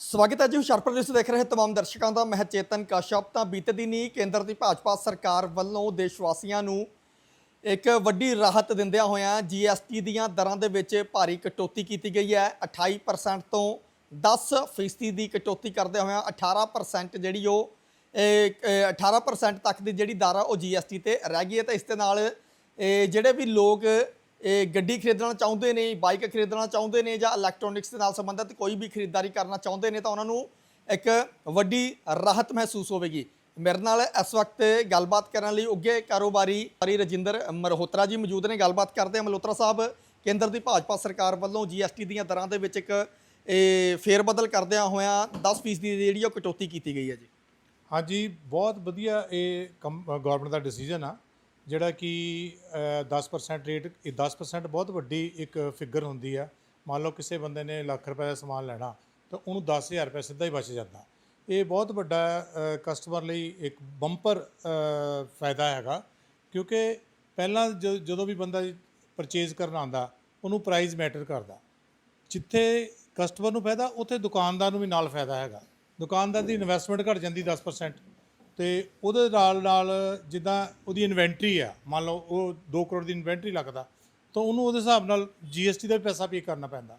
ਸਵਾਗਤ ਹੈ ਜੀ ਹੁਸ਼ਿਆਰਪੁਰ ਦੇ ਦੇਖ ਰਹੇ ਤਮਾਮ ਦਰਸ਼ਕਾਂ ਦਾ। ਮੈਂ ਚੇਤਨ ਕਾਸ਼ਪ। ਤਾਂ ਬੀਤੇ ਦਿਨੀ ਕੇਂਦਰ ਦੀ ਭਾਜਪਾ ਸਰਕਾਰ ਵੱਲੋਂ ਦੇਸ਼ ਵਾਸੀਆਂ ਨੂੰ ਇੱਕ ਵੱਡੀ ਰਾਹਤ ਦਿੰਦਿਆਂ ਹੋਇਆਂ ਜੀਐਸਟੀ ਦੀਆਂ ਦਰਾਂ ਦੇ ਵਿੱਚ ਭਾਰੀ ਕਟੌਤੀ ਕੀਤੀ ਗਈ ਹੈ। 28% ਤੋਂ 10% ਫੀਸਦੀ ਦੀ ਕਟੌਤੀ ਕਰਦੇ ਹੋਇਆਂ 18% ਜਿਹੜੀ ਉਹ ਇਹ, ਅਹ, 18% ਤੱਕ ਦੀ ਜਿਹੜੀ ਦਰ ਆ ਉਹ ਜੀਐਸਟੀ ਤੇ ਰਹਿ ਗਈ ਹੈ। ਤਾਂ ਇਸ ਦੇ ਨਾਲ ਜਿਹੜੇ ਵੀ ਲੋਕ ਇਹ ਗੱਡੀ ਖਰੀਦਣਾ ਚਾਹੁੰਦੇ ਨੇ, ਬਾਈਕ ਖਰੀਦਣਾ ਚਾਹੁੰਦੇ ਨੇ ਜਾਂ ਇਲੈਕਟ੍ਰੋਨਿਕਸ ਦੇ ਨਾਲ ਸੰਬੰਧਿਤ ਕੋਈ ਵੀ ਖਰੀਦਦਾਰੀ ਕਰਨਾ ਚਾਹੁੰਦੇ ਨੇ ਤਾਂ ਉਹਨਾਂ ਨੂੰ ਇੱਕ ਵੱਡੀ ਰਾਹਤ ਮਹਿਸੂਸ ਹੋਵੇਗੀ। ਮੇਰੇ ਨਾਲ ਇਸ ਵਕਤ ਗੱਲਬਾਤ ਕਰਨ ਲਈ ਉੱਗੇ ਕਾਰੋਬਾਰੀ ਹਰੀ ਰਜਿੰਦਰ ਮਲਹੋਤਰਾ ਜੀ ਮੌਜੂਦ ਨੇ। ਗੱਲਬਾਤ ਕਰਦੇ ਹਾਂ ਮਲਹੋਤਰਾ ਸਾਹਿਬ, ਕੇਂਦਰ ਦੀ ਭਾਜਪਾ ਸਰਕਾਰ ਵੱਲੋਂ ਜੀਐਸਟੀ ਦੀਆਂ ਦਰਾਂ ਦੇ ਵਿੱਚ ਇੱਕ, ਇਹ ਫੇਰ ਬਦਲ ਕਰਦਿਆਂ ਹੋਇਆਂ 10% ਦੀ ਜਿਹੜੀ ਉਹ ਕਟੌਤੀ ਕੀਤੀ ਗਈ ਹੈ ਜੀ। ਹਾਂਜੀ, ਬਹੁਤ ਵਧੀਆ ਇਹ ਗਵਰਨਮੈਂਟ ਦਾ ਡਿਸੀਜਨ ਆ। ਜਿਹੜਾ ਕਿ ਅ, 10% ਰੇਟ ਇਹ 10% ਬਹੁਤ ਵੱਡੀ ਇੱਕ ਫਿਗਰ ਹੁੰਦੀ ਆ। ਮੰਨ ਲਓ ਕਿਸੇ ਬੰਦੇ ਨੇ ਲੱਖ ਰੁਪਏ ਦਾ ਸਮਾਨ ਲੈਣਾ ਤਾਂ ਉਹਨੂੰ 10000 ਰੁਪਏ ਸਿੱਧਾ ਹੀ ਬਚ ਜਾਂਦਾ। ਇਹ ਬਹੁਤ ਵੱਡਾ ਕਸਟਮਰ ਲਈ ਇੱਕ ਬੰਪਰ ਫਾਇਦਾ ਹੈਗਾ। ਕਿਉਂਕਿ ਪਹਿਲਾਂ ਜ- ਜਦੋਂ ਵੀ ਬੰਦਾ ਪਰਚੇਜ਼ ਕਰਨ ਆਉਂਦਾ ਉਹਨੂੰ ਪ੍ਰਾਈਸ ਮੈਟਰ ਕਰਦਾ। ਜਿੱਥੇ ਕਸਟਮਰ ਨੂੰ ਫਾਇਦਾ ਉੱਥੇ ਦੁਕਾਨਦਾਰ ਨੂੰ ਵੀ ਨਾਲ ਫਾਇਦਾ ਹੈਗਾ। ਦੁਕਾਨਦਾਰ ਦੀ ਇਨਵੈਸਟਮੈਂਟ ਘਟ ਜਾਂਦੀ 10% ਤੇ ਉਹਦੇ ਨਾਲ ਨਾਲ ਜਿੱਦਾਂ ਉਹਦੀ ਇਨਵੈਂਟਰੀ ਆ ਮੰਨ ਲਓ ਉਹ 2 ਕਰੋੜ ਦੀ ਇਨਵੈਂਟਰੀ ਲੱਗਦਾ ਤਾਂ ਉਹਨੂੰ ਉਹਦੇ ਹਿਸਾਬ ਨਾਲ ਜੀਐਸਟੀ ਦਾ ਵੀ ਪੈਸਾ ਪੇ ਕਰਨਾ ਪੈਂਦਾ।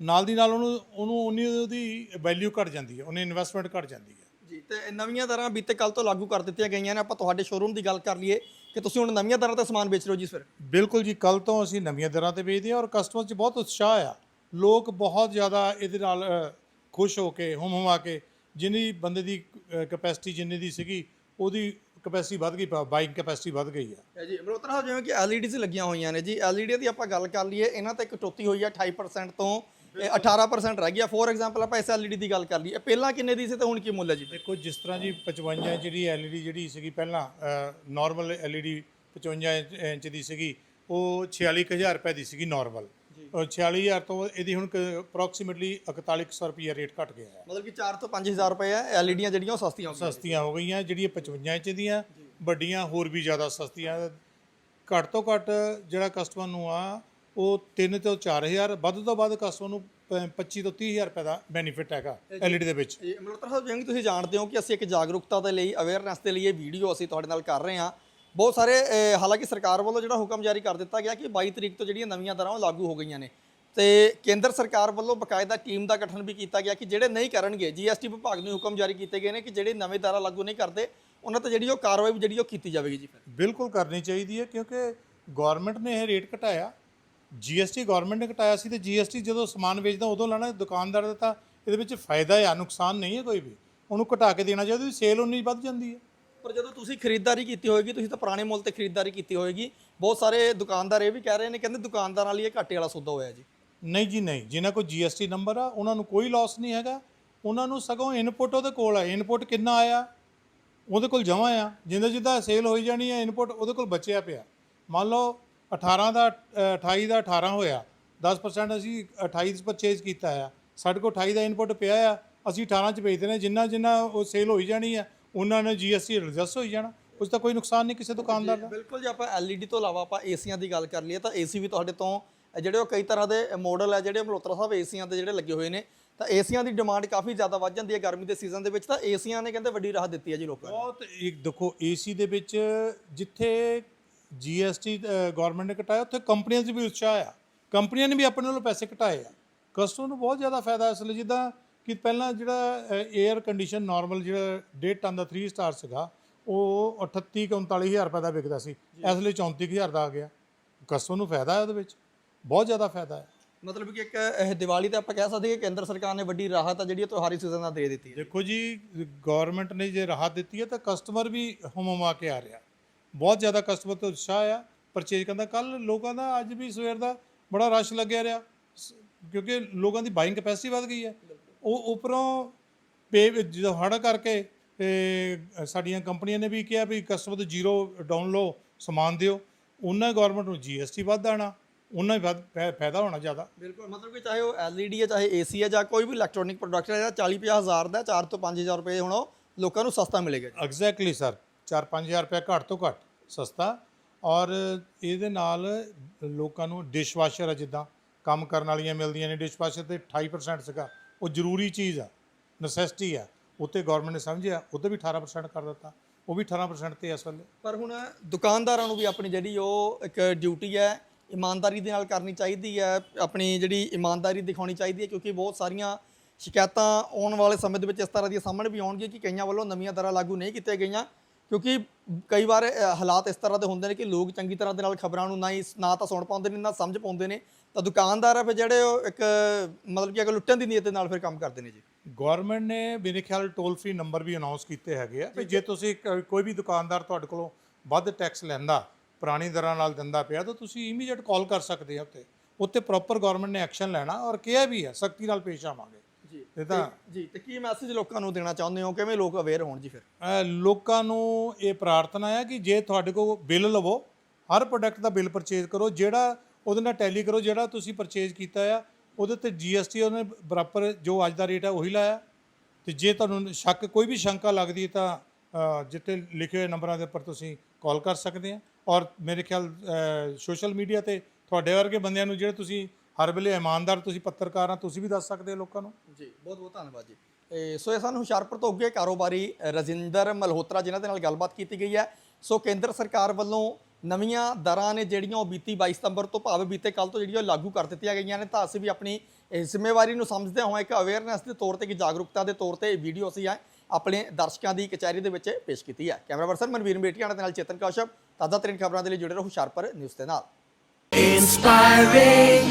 ਨਾਲ ਦੀ ਨਾਲ ਉਹਨੂੰ ਉਹਨੂੰ ਉਨੀ ਉਹਦੀ ਵੈਲਿਊ ਘਟ ਜਾਂਦੀ ਹੈ ਉਹਨੇ ਇਨਵੈਸਟਮੈਂਟ ਘਟ ਜਾਂਦੀ ਹੈ। ਜੀ ਤੇ ਨਵੀਆਂ ਦਰਾਂ ਬੀਤੇ ਕੱਲ ਤੋਂ ਲਾਗੂ ਕਰ ਦਿੱਤੀਆਂ ਗਈਆਂ ਨੇ ਆਪਾਂ ਤੁਹਾਡੇ ਸ਼ੋਰੂਮ ਦੀ ਗੱਲ ਕਰ ਲਈਏ ਕਿ ਤੁਸੀਂ ਹੁਣ ਨਵੀਆਂ ਦਰਾਂ ਤੇ ਸਮਾਨ ਵੇਚ ਰਹੇ ਹੋ ਜੀ ਫਿਰ? ਬਿਲਕੁਲ ਜੀ ਕੱਲ ਤੋਂ ਅਸੀਂ ਨਵੀਆਂ ਦਰਾਂ ਤੇ ਵੇਚਦੇ ਹਾਂ ਔਰ ਕਸਟਮਰ 'ਚ ਬਹੁਤ ਉਤਸ਼ਾਹ ਆ। ਲੋਕ ਬਹੁਤ ਜ਼ਿਆਦਾ ਇਹਦੇ ਨਾਲ ਅ, ਖੁਸ਼ ਹੋ ਕੇ ਹੁਮ ਹੁਮਾ ਕੇ ਜਿੰਨੀ ਬੰਦੇ ਦੀ ਕਪੈਸਿਟੀ ਜਿੰਨੇ ਦੀ ਸੀਗੀ ਉਹਦੀ ਕਪੈਸਿਟੀ ਵੱਧ ਗਈ ਬਾਈਕ ਕਪੈਸਿਟੀ ਵੱਧ ਗਈ ਆ। ਜੀ ਮਲੋਤਰਾ ਸਾਹਿਬ ਜਿਵੇਂ ਕਿ LEDs ਲੱਗੀਆਂ ਹੋਈਆਂ ਨੇ ਜੀ LED ਦੀ ਆਪਾਂ ਗੱਲ ਕਰ ਲਈਏ ਇਹਨਾਂ ਤੇ ਕਟੌਤੀ ਹੋਈ ਹੈ 28% ਤੋਂ ਇਹ 18% ਰਹਿ ਗਿਆ ਫੋਰ ਐਗਜ਼ਾਮਪਲ ਆਪਾਂ ਇਸ LED ਦੀ ਗੱਲ ਕਰ ਲਈਏ ਪਹਿਲਾਂ ਕਿੰਨੇ ਦੀ ਸੀ ਤੇ ਹੁਣ ਕੀ ਮੁੱਲ ਹੈ ਜੀ? ਦੇਖੋ ਜਿਸ ਤਰ੍ਹਾਂ ਜੀ 55 ਜਿਹੜੀ LED ਜਿਹੜੀ ਸੀਗੀ ਪਹਿਲਾਂ ਨਾਰਮਲ LED 55 ਇੰਚ- ਇੰਚ ਦੀ ਸੀਗੀ ਉਹ 46000 ਰੁਪਏ ਦੀ ਸੀਗੀ ਨਾਰਮਲ 46000 ਤੋਂ ਇਹਦੀ ਹੁਣ ਅਪਰੋਕਸੀਮੇਟਲੀ 4100 ਰੁਪਏ ਰੇਟ ਘਟ ਗਿਆ ਹੈ। ਮਤਲਬ ਕਿ 4 ਤੋਂ 5000 ਰੁਪਏ ਹੈ LEDਆਂ ਜਿਹੜੀਆਂ ਉਹ ਸਸਤੀਆਂ ਹੋ ਗਈਆਂ। ਸਸਤੀਆਂ ਹੋ ਗਈਆਂ ਜਿਹੜੀਆਂ 55 ਇੰਚ ਦੀਆਂ ਵੱਡੀਆਂ ਹੋਰ ਵੀ ਜ਼ਿਆਦਾ ਸਸਤੀਆਂ। ਘੱਟ ਤੋਂ ਘੱਟ ਜਿਹੜਾ ਕਸਟਮਰ ਨੂੰ ਆ ਉਹ 3 ਤੋਂ 4000 ਵੱਧ ਤੋਂ ਵੱਧ ਕਸਟਮਰ ਨੂੰ ਪ- 25 ਤੋਂ 30000 ਰੁਪਏ ਦਾ ਬੈਨੀਫਿਟ ਹੈਗਾ LED ਦੇ ਵਿੱਚ। ਇਹ ਮਲੋਤਰਾ ਸਾਹਿਬ ਜਿਵੇਂ ਤੁਸੀਂ ਜਾਣਦੇ ਹੋ ਕਿ ਅਸੀਂ ਇੱਕ ਜਾਗਰੂਕਤਾ ਦੇ ਲਈ ਅਵੇਅਰਨੈਸ ਦੇ ਲਈ ਇਹ ਵੀਡੀਓ ਅਸੀਂ ਤੁਹਾਡੇ ਨਾਲ ਕਰ ਰਹੇ ਹਾਂ। ਬਹੁਤ ਸਾਰੇ ਹਾਲਾਂਕਿ ਸਰਕਾਰ ਵੱਲੋਂ ਜਿਹੜਾ ਹੁਕਮ ਜਾਰੀ ਕਰ ਦਿੱਤਾ ਗਿਆ ਕਿ 22 ਤਰੀਕ ਤੋਂ ਜਿਹੜੀਆਂ ਨਵੀਆਂ ਦਰਾਂ ਉਹ ਲਾਗੂ ਹੋ ਗਈਆਂ ਨੇ। ਤੇ ਕੇਂਦਰ ਸਰਕਾਰ ਵੱਲੋਂ ਬਕਾਇਦਾ ਟੀਮ ਦਾ ਗਠਨ ਵੀ ਕੀਤਾ ਗਿਆ ਕਿ ਜਿਹੜੇ ਨਹੀਂ ਕਰਨਗੇ, ਜੀਐਸਟੀ ਵਿਭਾਗ ਨੂੰ ਹੁਕਮ ਜਾਰੀ ਕੀਤੇ ਗਏ ਨੇ ਕਿ ਜਿਹੜੇ ਨਵੇਂ ਦਰਾਂ ਲਾਗੂ ਨਹੀਂ ਕਰਦੇ, ਉਹਨਾਂ ਤੇ ਜਿਹੜੀ ਉਹ ਕਾਰਵਾਈ ਵੀ ਜਿਹੜੀ ਉਹ ਕੀਤੀ ਜਾਵੇਗੀ ਜੀ ਫਿਰ। ਬਿਲਕੁਲ ਕਰਨੀ ਚਾਹੀਦੀ ਹੈ ਕਿਉਂਕਿ ਗਵਰਨਮੈਂਟ ਨੇ ਇਹ ਰੇਟ ਘਟਾਇਆ। ਜੀਐਸਟੀ ਗਵਰਨਮੈਂਟ ਨੇ ਘਟਾਇਆ ਸੀ ਤੇ ਜੀਐਸਟੀ ਜਦੋਂ ਸਮਾਨ ਵੇਚਦਾ ਉਦੋਂ ਲੈਣਾ, ਦੁਕਾਨਦਾਰ ਦਾ ਤਾਂ ਇਹਦੇ ਵਿੱਚ ਫਾਇਦਾ ਹੈ ਨੁਕਸਾਨ ਨਹੀਂ ਹੈ ਕੋਈ ਵੀ। ਉਹਨੂੰ ਘਟਾ ਕੇ ਦੇਣਾ ਚਾਹੀਦਾ, ਉਹਦੀ ਸੇਲ ਉਨੀ ਵੱਧ ਜਾਂਦੀ ਹੈ। ਪਰ ਜਦੋਂ ਤੁਸੀਂ ਖਰੀਦਦਾਰੀ ਕੀਤੀ ਹੋਏਗੀ ਤੁਸੀਂ ਤਾਂ ਪੁਰਾਣੇ ਮੁੱਲ ਤੇ ਖਰੀਦਦਾਰੀ ਕੀਤੀ ਹੋਏਗੀ। ਬਹੁਤ ਸਾਰੇ ਦੁਕਾਨਦਾਰ ਇਹ ਵੀ ਕਹਿ ਰਹੇ ਨੇ ਕਹਿੰਦੇ ਦੁਕਾਨਦਾਰਾਂ ਲਈ ਇਹ ਘਾਟੇ ਵਾਲਾ ਸੌਦਾ ਹੋਇਆ ਜੀ। ਨਹੀਂ ਜੀ ਨਹੀਂ। ਜਿਨ੍ਹਾਂ ਕੋਲ ਜੀਐਸਟੀ ਨੰਬਰ ਆ ਉਹਨਾਂ ਨੂੰ ਕੋਈ ਲਾਸ ਨਹੀਂ ਹੈਗਾ। ਉਹਨਾਂ ਨੂੰ ਸਗੋਂ ਇਨਪੁਟ ਉਹਦੇ ਕੋਲ ਆ। ਇਨਪੁਟ ਕਿੰਨਾ ਆਇਆ? ਉਹਦੇ ਕੋਲ ਜਮਾ ਆ। ਜਿੰਦਾ ਜਿੱਦਾਂ ਸੇਲ ਹੋਈ ਜਾਣੀ ਹੈ ਇਨਪੁਟ ਉਹਦੇ ਕੋਲ ਬਚਿਆ ਪਿਆ। ਮੰਨ ਲਓ 18 ਦਾ ਅ, 28 ਦਾ 18 ਹੋਇਆ। 10% ਅਸੀਂ 28 ਚ ਪਰਚੇਜ਼ ਕੀਤਾ ਆ। ਸਾਡੇ ਕੋਲ 28 ਦਾ ਇਨਪੁਟ ਪਿਆ ਆ। ਅਸੀਂ 18 ਚ ਵੇਚਦੇ ਨੇ। ਜਿੰਨਾ ਜਿੰਨਾ ਉਹ ਸੇਲ ਹੋਈ ਜਾਣੀ ਆ ਉਹਨਾਂ ਨੇ ਜੀਐਸਟੀ ਐਡਜਸਟ ਹੋਈ ਜਾਣਾ। ਉਸ ਦਾ ਕੋਈ ਨੁਕਸਾਨ ਨਹੀਂ ਕਿਸੇ ਦੁਕਾਨਦਾਰ ਦਾ। ਬਿਲਕੁਲ ਜੇ ਆਪਾਂ LED ਤੋਂ ਇਲਾਵਾ ਆਪਾਂ ਏਸੀਆਂ ਦੀ ਗੱਲ ਕਰ ਲਈਏ ਤਾਂ ਏਸੀ ਵੀ ਤੁਹਾਡੇ ਤੋਂ ਜਿਹੜੇ ਉਹ ਕਈ ਤਰ੍ਹਾਂ ਦੇ ਮਾਡਲ ਹੈ ਜਿਹੜੇ ਮਲਹੋਤਰਾ ਸਾਹਿਬ ਏਸੀਆਂ ਤੇ ਜਿਹੜੇ ਲੱਗੇ ਹੋਏ ਨੇ ਤਾਂ ਏਸੀਆਂ ਦੀ ਡਿਮਾਂਡ ਕਾਫੀ ਜ਼ਿਆਦਾ ਵੱਧ ਜਾਂਦੀ ਹੈ ਗਰਮੀ ਦੇ ਸੀਜ਼ਨ ਦੇ ਵਿੱਚ ਤਾਂ ਏਸੀਆਂ ਨੇ ਕਹਿੰਦੇ ਵੱਡੀ ਰਾਹਤ ਦਿੱਤੀ ਹੈ ਜੀ ਲੋਕਾਂ ਨੂੰ। ਬਹੁਤ ਇੱਕ ਦੇਖੋ ਏਸੀ ਦੇ ਵਿੱਚ ਜਿੱਥੇ ਜੀਐਸਟੀ ਗਵਰਨਮੈਂਟ ਨੇ ਘਟਾਇਆ ਉੱਥੇ ਕੰਪਨੀਆਂ 'ਚ ਵੀ ਉਤਸ਼ਾਹ ਆ। ਕੰਪਨੀਆਂ ਨੇ ਵੀ ਆਪਣੇ ਵੱਲੋਂ ਪੈਸੇ ਘਟਾਏ ਆ। ਕਸਟਮਰ ਨੂੰ ਬਹੁਤ ਜ਼ਿਆਦਾ ਫਾਇਦਾ ਇਸ ਲਈ ਜਿੱਦਾਂ ਕਿ ਪਹਿਲਾਂ ਜਿਹੜਾ 에ਅਰ ਕੰਡੀਸ਼ਨ ਨਾਰਮਲ ਜਿਹੜਾ 1.5 ਟਨ ਦਾ 3 ਸਟਾਰ ਸੀਗਾ ਉਹ 38 ਕੁ 39000 ਰੁਪਏ ਦਾ ਵਿਕਦਾ ਸੀ। ਇਸ ਲਈ 34000 ਦਾ ਆ ਗਿਆ। ਕਸਟਮਰ ਨੂੰ ਫਾਇਦਾ ਹੈ ਉਹਦੇ ਵਿੱਚ? ਬਹੁਤ ਜ਼ਿਆਦਾ ਫਾਇਦਾ ਹੈ। ਮਤਲਬ ਕਿ ਇੱਕ ਇਹ ਦੀਵਾਲੀ ਤੇ ਆਪਾਂ ਕਹਿ ਸਕਦੇ ਹਾਂ ਕਿ ਕੇਂਦਰ ਸਰਕਾਰ ਨੇ ਵੱਡੀ ਰਾਹਤ ਆ ਜਿਹੜੀ ਉਹ ਤਿਉਹਾਰੀ ਸੀਜ਼ਨ ਨਾਲ ਦੇ ਦਿੱਤੀ ਹੈ। ਦੇਖੋ ਜੀ ਗਵਰਨਮੈਂਟ ਨੇ ਜੇ ਰਾਹਤ ਦਿੱਤੀ ਹੈ ਤਾਂ ਕਸਟਮਰ ਵੀ ਹਮਮਾ ਕੇ ਆ ਰਿਹਾ। ਬਹੁਤ ਜ਼ਿਆਦਾ ਕਸਟਮਰ ਤੋਂ ਉਤਸ਼ਾਹ ਆ। ਪਰਚੇਜ ਕਰਨ ਦਾ ਕੱਲ ਲੋਕਾਂ ਦਾ ਅੱਜ ਵੀ ਸਵੇਰ ਦਾ ਬੜਾ ਰਸ਼ ਲੱਗਿਆ ਰਿਹਾ। ਕਿਉਂਕਿ ਲੋਕਾਂ ਦੀ ਬਾਇੰਗ ਕੈਪੈਸਿਟੀ ਵੱਧ ਗਈ ਹੈ। ਉਹ ਉੱਪਰੋਂ ਪੇ ਜਦੋਂ ਹੜ ਕਰਕੇ ਤੇ ਸਾਡੀਆਂ ਕੰਪਨੀਆਂ ਨੇ ਵੀ ਕਿਹਾ ਵੀ ਕਸਟਮਰ ਤੋਂ ਜ਼ੀਰੋ ਡਾਊਨ ਲਓ ਸਮਾਨ ਦਿਓ। ਉਹਨਾਂ ਗਵਰਨਮੈਂਟ ਨੂੰ ਜੀਐਸਟੀ ਵੱਧ ਆਣਾ ਉਹਨਾਂ ਹੀ ਵੱਧ ਫਾਇ- ਫਾਇਦਾ ਹੋਣਾ ਜ਼ਿਆਦਾ। ਬਿਲਕੁਲ ਮਤਲਬ ਕਿ ਚਾਹੇ ਉਹ LED ਹੈ ਚਾਹੇ AC ਹੈ ਜਾਂ ਕੋਈ ਵੀ ਇਲੈਕਟ੍ਰੋਨਿਕ ਪ੍ਰੋਡਕਟ ਹੈ ਜਿਹੜਾ 40 50 ਹਜ਼ਾਰ ਦਾ 4 ਤੋਂ 5000 ਰੁਪਏ ਹੁਣ ਲੋਕਾਂ ਨੂੰ ਸਸਤਾ ਮਿਲੇਗਾ ਐਗਜ਼ੈਕਟਲੀ ਸਰ 4-5000 ਰੁਪਏ ਘੱਟ ਤੋਂ ਘੱਟ ਸਸਤਾ। ਔਰ ਇਹਦੇ ਨਾਲ ਲੋਕਾਂ ਨੂੰ ਡਿਸ਼ਵਾਸ਼ਰ ਆ ਜਿੱਦਾਂ ਕੰਮ ਕਰਨ ਵਾਲੀਆਂ ਮਿਲਦੀਆਂ ਨੇ ਡਿਸ਼ਵਾਸ਼ਰ ਤੇ 28% ਸੀਗਾ। ਉਹ ਜ਼ਰੂਰੀ ਚੀਜ਼ ਆ ਨੈਸੈਸਿਟੀ ਆ, ਉੱਤੇ ਗਵਰਨਮੈਂਟ ਨੇ ਸਮਝਿਆ, ਉੱਤੇ ਵੀ 18% ਕਰ ਦਿੱਤਾ, ਉਹ ਵੀ 18% ਤੇ ਇਸ ਵੇਲੇ। ਪਰ ਹੁਣ ਦੁਕਾਨਦਾਰਾਂ ਨੂੰ ਵੀ ਆਪਣੀ ਜਿਹੜੀ ਉਹ ਇੱਕ ਡਿਊਟੀ ਹੈ, ਇਮਾਨਦਾਰੀ ਦੇ ਨਾਲ ਕਰਨੀ ਚਾਹੀਦੀ ਹੈ, ਆਪਣੀ ਜਿਹੜੀ ਇਮਾਨਦਾਰੀ ਦਿਖਾਉਣੀ ਚਾਹੀਦੀ ਹੈ, ਕਿਉਂਕਿ ਬਹੁਤ ਸਾਰੀਆਂ ਸ਼ਿਕਾਇਤਾਂ ਆਉਣ ਵਾਲੇ ਸਮੇਂ ਦੇ ਵਿੱਚ ਇਸ ਤਰ੍ਹਾਂ ਦੀਆਂ ਸਾਹਮਣੇ ਵੀ ਆਉਣਗੀਆਂ ਕਿ ਕਈਆਂ ਵੱਲੋਂ ਨਵੀਆਂ ਦਰਾਂ ਲਾਗੂ ਨਹੀਂ ਕੀਤੀਆਂ ਗਈਆਂ। ਕਿਉਂਕਿ ਕਈ ਵਾਰ ਹਾਲਾਤ ਇਸ ਤਰ੍ਹਾਂ ਦੇ ਹੁੰਦੇ ਨੇ ਕਿ ਲੋਕ ਚੰਗੀ ਤਰ੍ਹਾਂ ਦੇ ਨਾਲ ਖਬਰਾਂ ਨੂੰ ਨਾ ਹੀ ਨਾ ਤਾਂ ਸੁਣ ਪਾਉਂਦੇ ਨੇ ਨਾ ਸਮਝ ਪਾਉਂਦੇ ਨੇ। ਤਾਂ ਦੁਕਾਨਦਾਰ ਆ ਫਿਰ ਜਿਹੜੇ ਉਹ ਇੱਕ ਮਤਲਬ ਕਿ ਅਗਰ ਲੁੱਟਣ ਦੀ ਨੀਅਤ ਦੇ ਨਾਲ ਫਿਰ ਕੰਮ ਕਰਦੇ ਨੇ ਜੀ। ਗਵਰਨਮੈਂਟ ਨੇ ਮੇਰੇ ਖਿਆਲ ਟੋਲ ਫ੍ਰੀ ਨੰਬਰ ਵੀ ਅਨਾਉਂਸ ਕੀਤੇ ਹੈਗੇ ਆ। ਵੀ ਜੇ ਤੁਸੀਂ ਕੋਈ ਵੀ ਦੁਕਾਨਦਾਰ ਤੁਹਾਡੇ ਕੋਲੋਂ ਵੱਧ ਟੈਕਸ ਲੈਂਦਾ ਪੁਰਾਣੀ ਦਰਾਂ ਨਾਲ ਦਿੰਦਾ ਪਿਆ ਤਾਂ ਤੁਸੀਂ ਇਮੀਡੀਏਟ ਕਾਲ ਕਰ ਸਕਦੇ ਆ ਉੱਤੇ। ਉੱਤੇ ਪ੍ਰੋਪਰ ਗਵਰਨਮੈਂਟ ਨੇ ਐਕਸ਼ਨ ਲੈਣਾ ਔਰ ਕਿਹਾ ਵੀ ਹੈ ਸਖਤੀ ਨਾਲ ਪੇਸ਼ ਆਵਾਂਗੇ। ਜੀ। ਇਹ ਤਾਂ ਜੀ ਤੇ ਕੀ ਮੈਸੇਜ ਲੋਕਾਂ ਨੂੰ ਦੇਣਾ ਚਾਹੁੰਦੇ ਹੋ? ਕਿਵੇਂ ਲੋਕ ਅਵੇਅਰ ਹੋਣ ਜੀ ਫਿਰ? ਲੋਕਾਂ ਨੂੰ ਇਹ ਪ੍ਰਾਰਥਨਾ ਹੈ ਕਿ ਜੇ ਤੁਹਾਡੇ ਕੋਲ ਬਿੱਲ ਲਵੋ ਹਰ ਪ੍ਰੋਡਕਟ ਦਾ ਬਿੱਲ ਪਰਚੇਜ਼ ਕਰੋ ਜਿਹੜਾ ਉਹਦੇ ਨਾਲ ਟੈਲੀ ਕਰੋ ਜਿਹੜਾ ਤੁਸੀਂ ਪਰਚੇਜ਼ ਕੀਤਾ ਆ ਉਹਦੇ ਤੇ ਜੀਐਸਟੀ ਉਹਨੇ ਬਰਾਬਰ ਜੋ ਅੱਜ ਦਾ ਰੇਟ ਹੈ ਉਹੀ ਲਾਇਆ। ਤੇ ਜੇ ਤੁਹਾਨੂੰ ਸ਼ੱਕ ਕੋਈ ਵੀ ਸ਼ੰਕਾ ਲੱਗਦੀ ਤਾਂ ਜਿੱਥੇ ਲਿਖੇ ਹੋਏ ਨੰਬਰਾਂ ਦੇ ਉੱਪਰ ਤੁਸੀਂ ਕਾਲ ਕਰ ਸਕਦੇ ਆ। ਔਰ ਮੇਰੇ ਖਿਆਲ ਸੋਸ਼ਲ ਮੀਡੀਆ ਤੇ ਤੁਹਾਡੇ ਵਰਗੇ ਬੰਦਿਆਂ ਨੂੰ ਜਿਹੜੇ ਤੁਸੀਂ ਹਰ ਵੇਲੇ ਇਮਾਨਦਾਰ ਤੁਸੀਂ ਪੱਤਰਕਾਰ ਆ ਤੁਸੀਂ ਵੀ ਦੱਸ ਸਕਦੇ ਹੋ ਲੋਕਾਂ ਨੂੰ। ਜੀ ਬਹੁਤ ਬਹੁਤ ਧੰਨਵਾਦ ਜੀ। ਇਹ ਸੋ ਇਹ ਸਾਨੂੰ ਹੁਸ਼ਿਆਰਪੁਰ ਤੋਂ ਅੱਗੇ ਕਾਰੋਬਾਰੀ ਰਜਿੰਦਰ ਮਲਹੋਤਰਾ ਜਿਨ੍ਹਾਂ ਦੇ ਨਾਲ ਗੱਲਬਾਤ ਕੀਤੀ ਗਈ ਹੈ। ਸੋ ਕੇਂਦਰ ਸਰਕਾਰ ਵੱਲੋਂ ਨਵੀਆਂ ਦਰਾਂ ਨੇ ਜਿਹੜੀਆਂ ਉਹ ਬੀਤੀ 22 ਸਤੰਬਰ ਤੋਂ ਭਾਵੇਂ ਬੀਤੇ ਕੱਲ ਤੋਂ ਜਿਹੜੀਆਂ ਉਹ ਲਾਗੂ ਕਰ ਦਿੱਤੀਆਂ ਗਈਆਂ ਨੇ ਤਾਂ ਅਸੀਂ ਵੀ ਆਪਣੀ ਜ਼ਿੰਮੇਵਾਰੀ ਨੂੰ ਸਮਝਦੇ ਹੋਏ ਇੱਕ ਅਵੇਅਰਨੈਸ ਦੇ ਤੌਰ ਤੇ ਕਿ ਜਾਗਰੂਕਤਾ ਦੇ ਤੌਰ ਤੇ ਇਹ ਵੀਡੀਓ ਅਸੀਂ ਆ ਆਪਣੇ ਦਰਸ਼ਕਾਂ ਦੀ ਕਚਹਿਰੀ ਦੇ ਵਿੱਚ ਪੇਸ਼ ਕੀਤੀ ਹੈ। ਕੈਮਰਾ ਪਰਸਨ ਮਨਵੀਰ ਮੇਟੀਆਣਾ ਦੇ ਨਾਲ ਚੇਤਨ ਕੌਸ਼ਪ। ਤਾਜ਼ਾ ਤਰੀਨ ਖਬਰਾਂ ਦੇ ਲਈ ਜੁੜੇ ਰਹੋ ਹੁਸ਼ਿਆਰਪੁਰ ਨਿਊਜ਼ ਦੇ ਨਾਲ। Inspiring